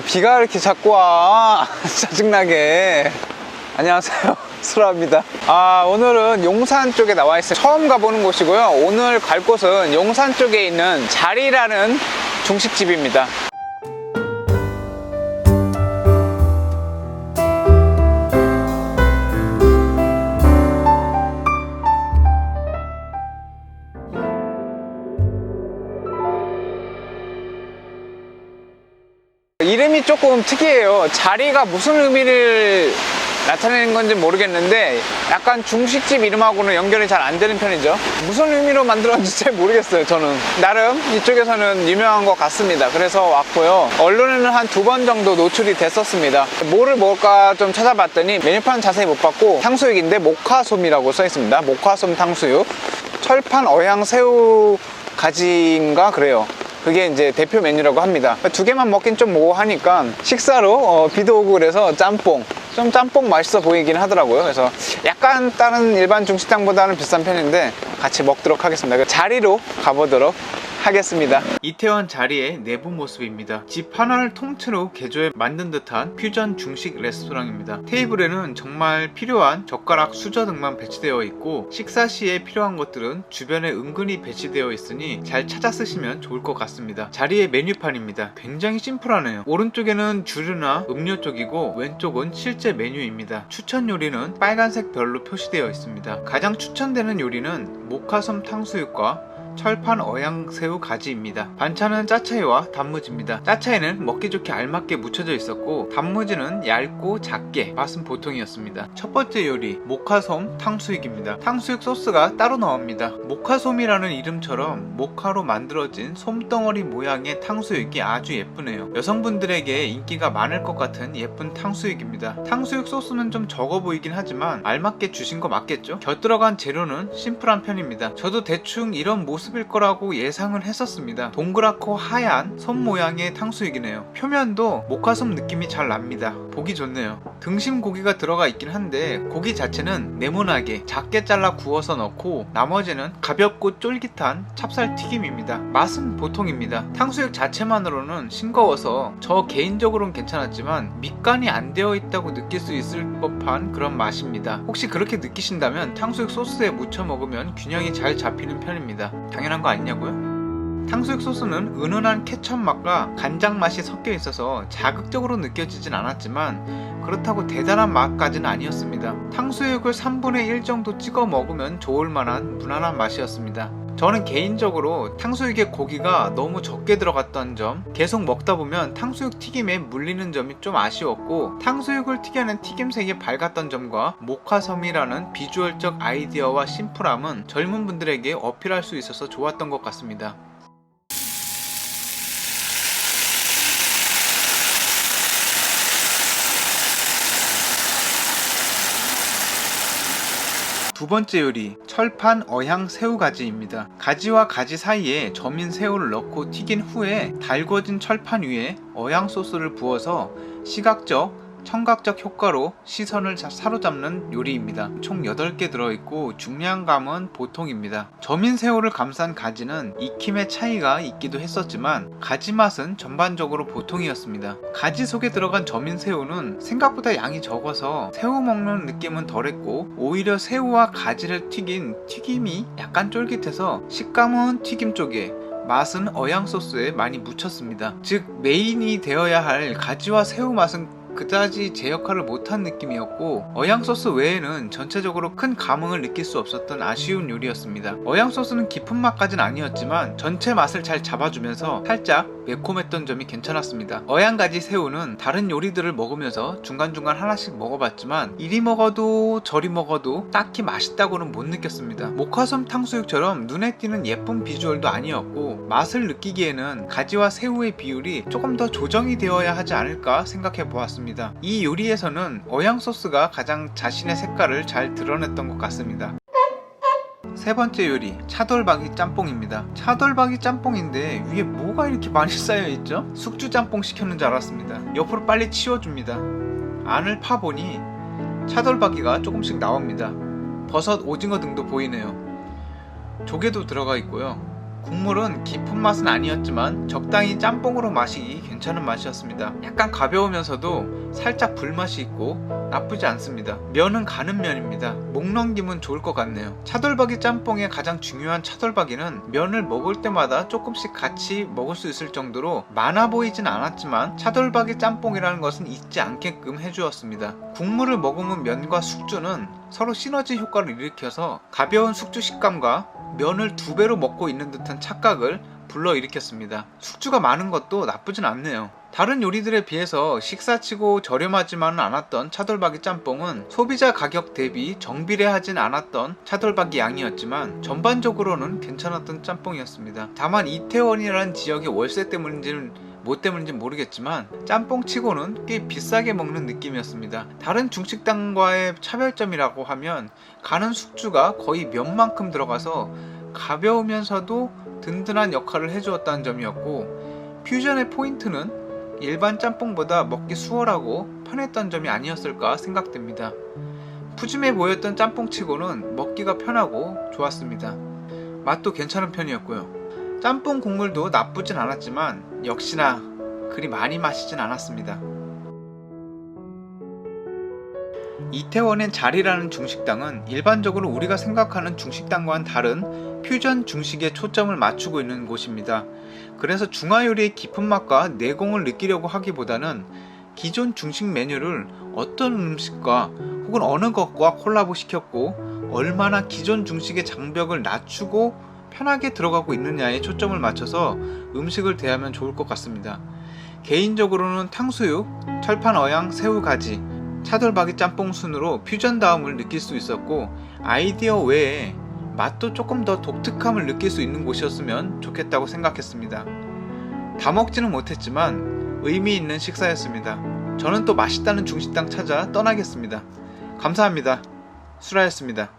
비가 이렇게 자꾸 와. 짜증나게. 안녕하세요. 수라입니다. 아 오늘은 용산 쪽에 나와 있어요 처음 가보는 곳이고요. 오늘 갈 곳은 용산 쪽에 있는 자리라는 중식집입니다 이름이 조금 특이해요. 자리가 무슨 의미를 나타내는 건지 모르겠는데 약간 중식집 이름하고는 연결이 잘 안 되는 편이죠. 무슨 의미로 만들었는지 잘 모르겠어요. 저는 나름 이쪽에서는 유명한 것 같습니다. 그래서 왔고요. 언론에는 한 두 번 정도 노출이 됐었습니다. 뭐를 먹을까 좀 찾아봤더니 메뉴판 자세히 못 봤고 탕수육인데 모카솜이라고 써 있습니다. 모카솜 탕수육. 철판 어향 새우 가지인가 그래요. 그게 이제 대표 메뉴라고 합니다. 두 개만 먹긴 좀 모호하니까 식사로 어, 비도 오고 그래서 짬뽕. 좀 짬뽕 맛있어 보이긴 하더라고요. 그래서 약간 다른 일반 중식당보다는 비싼 편인데 같이 먹도록 하겠습니다. 그 자리로 가보도록 하겠습니다. 이태원 자리의 내부 모습입니다. 집 하나를 통째로 개조해 만든 듯한 퓨전 중식 레스토랑입니다. 테이블에는 정말 필요한 젓가락, 수저 등만 배치되어 있고 식사 시에 필요한 것들은 주변에 은근히 배치되어 있으니 잘 찾아 쓰시면 좋을 것 같습니다. 자리의 메뉴판입니다. 굉장히 심플하네요. 오른쪽에는 주류나 음료 쪽이고 왼쪽은 실제 메뉴입니다. 추천 요리는 빨간색 별로 표시되어 있습니다. 가장 추천되는 요리는 모카솜 탕수육과 철판 어양 새우 가지입니다. 반찬은 짜차이와 단무지입니다. 짜차이는 먹기 좋게 알맞게 묻혀져 있었고 단무지는 얇고 작게 맛은 보통이었습니다. 첫 번째 요리 모카솜 탕수육입니다. 탕수육 소스가 따로 나옵니다. 모카솜이라는 이름처럼 모카로 만들어진 솜덩어리 모양의 탕수육이 아주 예쁘네요. 여성분들에게 인기가 많을 것 같은 예쁜 탕수육입니다. 탕수육 소스는 좀 적어 보이긴 하지만 알맞게 주신 거 맞겠죠? 곁 들어간 재료는 심플한 편입니다. 저도 대충 이런 모습 일 거라고 예상을 했었습니다. 동그랗고 하얀 솜 모양의 탕수육이네요. 표면도 모카솜 느낌이 잘 납니다. 보기 좋네요. 등심 고기가 들어가 있긴 한데 고기 자체는 네모나게 작게 잘라 구워서 넣고 나머지는 가볍고 쫄깃한 찹쌀 튀김입니다. 맛은 보통입니다. 탕수육 자체만으로는 싱거워서 저 개인적으로는 괜찮았지만 밑간이 안 되어 있다고 느낄 수 있을 법한 그런 맛입니다. 혹시 그렇게 느끼신다면 탕수육 소스에 묻혀 먹으면 균형이 잘 잡히는 편입니다. 당연한 거 아니냐고요? 탕수육 소스는 은은한 케첩 맛과 간장 맛이 섞여 있어서 자극적으로 느껴지진 않았지만 그렇다고 대단한 맛까지는 아니었습니다. 탕수육을 3분의 1 정도 찍어 먹으면 좋을 만한 무난한 맛이었습니다. 저는 개인적으로 탕수육에 고기가 너무 적게 들어갔던 점, 계속 먹다 보면 탕수육 튀김에 물리는 점이 좀 아쉬웠고, 탕수육을 튀겨낸 튀김색이 밝았던 점과 모카섬이라는 비주얼적 아이디어와 심플함은 젊은 분들에게 어필할 수 있어서 좋았던 것 같습니다. 두 번째 요리 철판 어향 새우가지입니다. 가지와 가지 사이에 점인 새우를 넣고 튀긴 후에 달궈진 철판 위에 어향 소스를 부어서 시각적 청각적 효과로 시선을 자- 사로잡는 요리입니다. 총 8개 들어있고 중량감은 보통입니다. 점인 새우를 감싼 가지는 익힘의 차이가 있기도 했었지만 가지 맛은 전반적으로 보통이었습니다. 가지 속에 들어간 점인 새우는 생각보다 양이 적어서 새우 먹는 느낌은 덜했고 오히려 새우와 가지를 튀긴 튀김이 약간 쫄깃해서 식감은 튀김 쪽에 맛은 어양 소스에 많이 묻혔습니다. 즉 메인이 되어야 할 가지와 새우 맛은 그다지 제 역할을 못한 느낌이었고 어양 소스 외에는 전체적으로 큰 감흥을 느낄 수 없었던 아쉬운 요리였습니다. 어양 소스는 깊은 맛까진 아니었지만 전체 맛을 잘 잡아주면서 살짝 매콤했던 점이 괜찮았습니다. 어양가지 새우는 다른 요리들을 먹으면서 중간중간 하나씩 먹어봤지만 이리 먹어도 저리 먹어도 딱히 맛있다고는 못 느꼈습니다. 모카솜 탕수육처럼 눈에 띄는 예쁜 비주얼도 아니었고 맛을 느끼기에는 가지와 새우의 비율이 조금 더 조정이 되어야 하지 않을까 생각해 보았습니다. 이 요리에서는 어양 소스가 가장 자신의 색깔을 잘 드러냈던 것 같습니다. 세 번째 요리 차돌박이 짬뽕입니다. 차돌박이 짬뽕인데 위에 뭐가 이렇게 많이 쌓여 있죠? 숙주 짬뽕 시켰는 줄 알았습니다. 옆으로 빨리 치워줍니다. 안을 파보니 차돌박이가 조금씩 나옵니다. 버섯, 오징어 등도 보이네요. 조개도 들어가 있고요. 국물은 깊은 맛은 아니었지만 적당히 짬뽕으로 마시기 괜찮은 맛이었습니다. 약간 가벼우면서도 살짝 불맛이 있고 나쁘지 않습니다. 면은 가는 면입니다. 목 넘김은 좋을 것 같네요. 차돌박이 짬뽕의 가장 중요한 차돌박이는 면을 먹을 때마다 조금씩 같이 먹을 수 있을 정도로 많아 보이진 않았지만 차돌박이 짬뽕이라는 것은 잊지 않게끔 해주었습니다. 국물을 머금은 면과 숙주는 서로 시너지 효과를 일으켜서 가벼운 숙주 식감과 면을 두 배로 먹고 있는 듯한 착각을 불러일으켰습니다. 숙주가 많은 것도 나쁘진 않네요. 다른 요리들에 비해서 식사치고 저렴하지만은 않았던 차돌박이 짬뽕은 소비자 가격 대비 정비례하진 않았던 차돌박이 양이었지만 전반적으로는 괜찮았던 짬뽕이었습니다. 다만 이태원이라는 지역의 월세 때문인지는 뭐 때문인지 모르겠지만 짬뽕 치고는 꽤 비싸게 먹는 느낌이었습니다. 다른 중식당과의 차별점이라고 하면 가는 숙주가 거의 면만큼 들어가서 가벼우면서도 든든한 역할을 해주었다는 점이었고 퓨전의 포인트는 일반 짬뽕보다 먹기 수월하고 편했던 점이 아니었을까 생각됩니다. 푸짐해 보였던 짬뽕치고는 먹기가 편하고 좋았습니다. 맛도 괜찮은 편이었고요. 짬뽕 국물도 나쁘진 않았지만 역시나 그리 많이 마시진 않았습니다. 이태원의 자리라는 중식당은 일반적으로 우리가 생각하는 중식당과는 다른 퓨전 중식에 초점을 맞추고 있는 곳입니다. 그래서 중화 요리의 깊은 맛과 내공을 느끼려고 하기보다는 기존 중식 메뉴를 어떤 음식과 혹은 어느 것과 콜라보 시켰고 얼마나 기존 중식의 장벽을 낮추고 편하게 들어가고 있느냐에 초점을 맞춰서 음식을 대하면 좋을 것 같습니다. 개인적으로는 탕수육, 철판 어양, 새우 가지, 차돌박이 짬뽕 순으로 퓨전다움을 느낄 수 있었고 아이디어 외에 맛도 조금 더 독특함을 느낄 수 있는 곳이었으면 좋겠다고 생각했습니다. 다 먹지는 못했지만 의미 있는 식사였습니다. 저는 또 맛있다는 중식당 찾아 떠나겠습니다. 감사합니다. 수라였습니다.